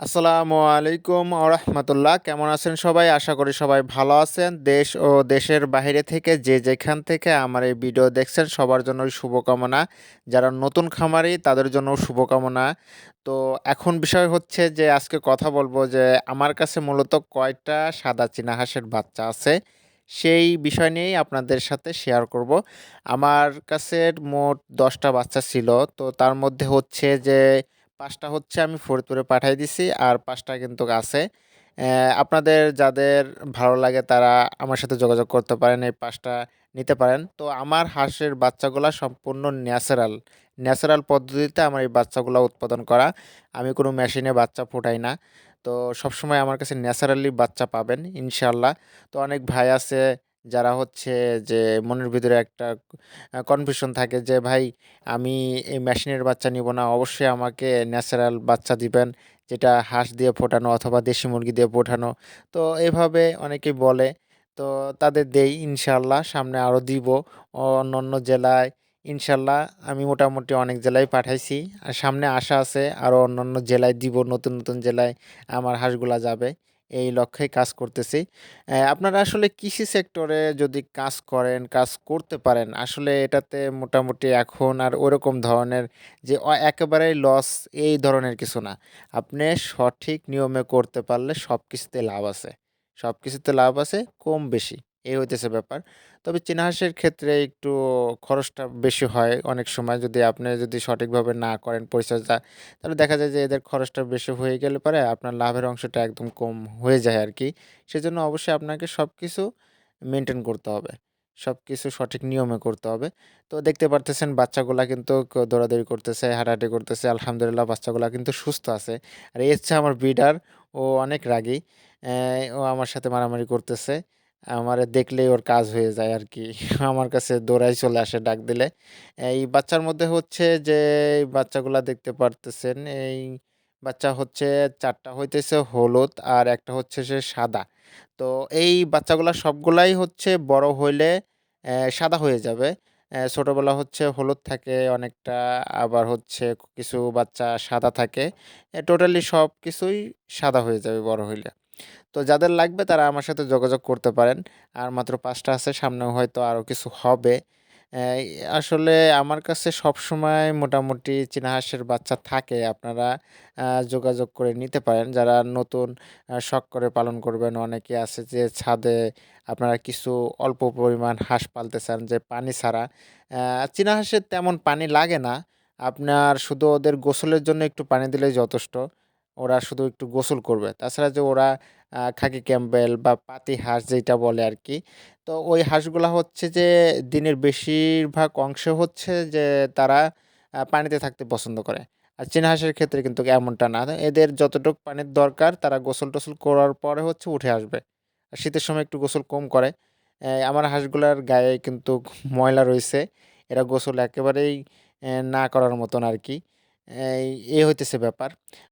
আসসালামু আলাইকুম রহমতুল্লাহ। কেমন আছেন সবাই? আশা করি সবাই ভালো আছেন। দেশ ও দেশের বাইরে থেকে যে যেখান থেকে আমার এই ভিডিও দেখছেন, সবার জন্য শুভকামনা। যারা নতুন খামারি, তাদের জন্য শুভকামনা। তো এখন বিষয় হচ্ছে যে, আজকে কথা বলব যে, আমার কাছে মূলত কয়টা সাদা চীনা হাঁসের বাচ্চা আছে, সেই বিষয় নিয়েই আপনাদের সাথে শেয়ার করব। আমার কাছে মোট দশটা বাচ্চা ছিল। তো তার মধ্যে হচ্ছে যে পাঁচটা হচ্ছে আমি ফরিদপুরে পাঠাই দিছি, আর পাঁচটা কিন্তু আছে। আপনাদের যাদের ভালো লাগে তারা আমার সাথে যোগাযোগ করতে পারেন, এই পাঁচটা নিতে পারেন। তো আমার হাঁসের বাচ্চাগুলো সম্পূর্ণ ন্যাচারাল ন্যাচারাল পদ্ধতিতে আমার এই বাচ্চাগুলো উৎপাদন করা। আমি কোনো মেশিনে বাচ্চা ফোটাই না। তো সবসময় আমার কাছে ন্যাচারালি বাচ্চা পাবেন ইনশাল্লাহ তো অনেক ভাই আছে যারা হচ্ছে যে মনের ভিতরে একটা কনফিউশন থাকে যে, ভাই, আমি এই মেশিনের বাচ্চা নিব না। অবশ্যই আমাকে ন্যাচারাল বাচ্চা দিবেন, যেটা হাঁস দিয়ে ফোটানো অথবা দেশি মুরগি দিয়ে ফোটানো। তো এভাবে অনেকেই বলে। তো তাদের দেই ইনশাল্লাহ সামনে আরও দিব। অন্য অন্য জেলায় ইনশাল্লাহ আমি মোটামুটি অনেক জেলায় পাঠাইছি। আর সামনে আশা আছে আরও অন্যান্য জেলায় দিব, নতুন নতুন জেলায় আমার হাঁসগুলা যাবে। এই লক্ষ্যে কাজ করতেছি। আপনারা আসলে কৃষি সেক্টরে যদি কাজ করেন, কাজ করতে পারেন, আসলে এটাতে মোটামুটি এখন আর ওরকম ধরনের যে একেবারেই লস এই ধরনের কিছু না। আপনি সঠিক নিয়মে করতে পারলে সব কিছুতে লাভ আছে। সব কিছুতে লাভ আছে, কম বেশি। এই হইতেছে ব্যাপার। তবে চীনা হাঁসের ক্ষেত্রে একটু খরচটা বেশি হয় অনেক সময়। যদি আপনি যদি সঠিকভাবে না করেন পরিচর্যা, তাহলে দেখা যায় যে এদের খরচটা বেশি হয়ে গেলে পরে আপনার লাভের অংশটা একদম কম হয়ে যায় আর কি সেজন্য অবশ্যই আপনাকে সব কিছু মেনটেন করতে হবে। সব কিছু সঠিক নিয়মে করতে হবে। তো দেখতে পারতেছেন বাচ্চাগুলা কিন্তু দৌড়াদৌড়ি করতেছে, হাঁটাহাঁটি করতেছে, আলহামদুলিল্লাহ বাচ্চাগুলা কিন্তু সুস্থ আছে। আর হচ্ছে আমার ব্রিডার ও অনেক রাগী। ও আমার সাথে মারামারি করতেছে। আমার দেখলেই ওর কাজ হয়ে যায় আর কি আমার কাছে দৌড়াই চলে আসে ডাক দিলে। এই বাচ্চার মধ্যে হচ্ছে যে বাচ্চাগুলা দেখতে পারতেছেন, এই বাচ্চা হচ্ছে চারটা হইতেছে হলুদ আর একটা হচ্ছে সে সাদা। তো এই বাচ্চাগুলা সবগুলাই হচ্ছে বড় হইলে সাদা হয়ে যাবে। ছোটোবেলা হচ্ছে হলুদ থাকে, অনেকটা আবার হচ্ছে কিছু বাচ্চা সাদা থাকে। টোটালি সব কিছুই সাদা হয়ে যাবে বড় হইলে। তো যাদের লাগবে তারা আমার সাথে যোগাযোগ করতে পারেন। আর মাত্র পাঁচটা আছে, সামনেও হয়তো আরও কিছু হবে। আসলে আমার কাছে সবসময় মোটামুটি চীনা হাঁসের বাচ্চা থাকে। আপনারা যোগাযোগ করে নিতে পারেন। যারা নতুন শখ করে পালন করবেন, অনেকে আছে যে ছাদে আপনারা কিছু অল্প পরিমাণ হাঁস পালতে চান যে পানি ছাড়া। চীনা হাঁসের তেমন পানি লাগে না। আপনার শুধু ওদের গোসলের জন্য একটু পানি দিলেই যথেষ্ট। ওরা শুধু একটু গোসল করবে। তাছাড়া যে ওরা খাকি ক্যাম্বেল বা পাতি হাঁস যেটা বলে আর কি তো ওই হাঁসগুলা হচ্ছে যে দিনের বেশিরভাগ অংশ হচ্ছে যে তারা পানিতে থাকতে পছন্দ করে। আর চীনা হাঁসের ক্ষেত্রে কিন্তু এমনটা না। এদের যতটুকু পানির দরকার, তারা গোসল টোসল করার পরে হচ্ছে উঠে আসবে। আর শীতের সময় একটু গোসল কম করে। আমার হাঁসগুলার গায়ে কিন্তু ময়লা রয়েছে। এরা গোসল একেবারেই না করার মতন আর কি এই হইতেছে ব্যাপার।